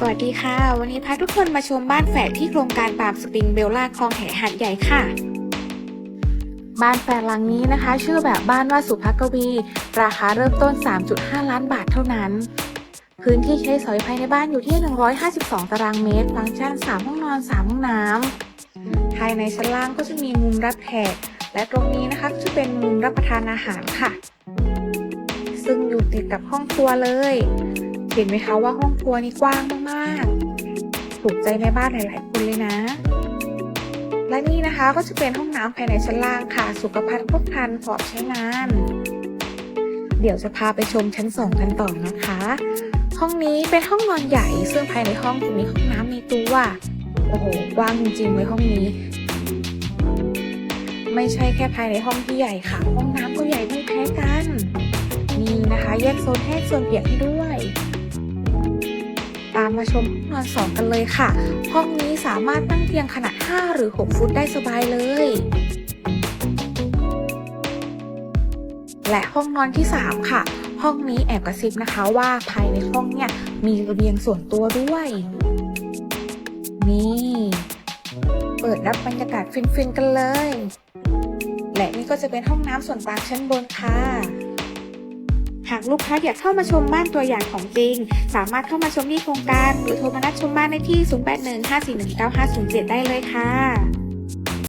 สวัสดีค่ะ วันนี้พาทุกคนมาชมบ้านแฝดที่โครงการปาล์มสปริงเบลล่าคลองแหหัดใหญ่ค่ะ บ้านแฝดหลังนี้นะคะ ชื่อแบบบ้านว่าสุภกวี ราคาเริ่มต้น 3.5 ล้านบาทเท่านั้น พื้นที่ใช้สอยภายในบ้านอยู่ที่ 152 ตารางเมตร ฟังก์ชัน 3 ห้องนอน 3 ห้องน้ำภายในชั้นล่างก็จะมีมุมรับแขกและตรงนี้นะคะจะเป็นมุมรับประทานอาหารค่ะ ซึ่งอยู่ติดกับห้องครัวเลย เห็นไหมคะว่าห้องครัวนี่กว้างมากๆ ถูกใจแม่บ้านหลาย ๆ คนเลยนะ และนี่นะคะก็จะเป็นห้องน้ำภายในชั้นล่างค่ะ สุขภัณฑ์ครบครันพร้อมใช้งาน เดี๋ยวจะพาไปชมชั้นสองกันต่อนะคะ ห้องนี้เป็นห้องนอนใหญ่ ซึ่งภายในห้องจะมีห้องน้ำในตัวโอ้โหกว้างจริงๆเลยห้องนี้ ไม่ใช่แค่ภายในห้องที่ใหญ่ค่ะ ห้องน้ำก็ใหญ่ไม่แพ้กัน นี่นะคะ แยกโซนแห้งโซนเปียกให้ด้วย ตามมาชมห้องนอนสองกันเลยค่ะ ห้องนี้สามารถตั้งเตียงขนาด 5 หรือ 6 ฟุตได้สบายเลยและห้องนอนที่ 3 ค่ะ ห้องนี้แอบกระซิบนะคะว่าภายในห้องเนี่ยมีระเบียงส่วนตัวด้วย นี่ เปิดรับบรรยากาศฟินๆกันเลย และนี่ก็จะเป็นห้องน้ำส่วนกลางชั้นบนค่ะ หากลูกค้าอยากเข้ามาชมบ้านตัวอย่างของจริง สามารถเข้ามาชมที่โครงการ หรือโทรมานัดชมบ้านได้ที่ 0815419507 ได้เลยค่ะ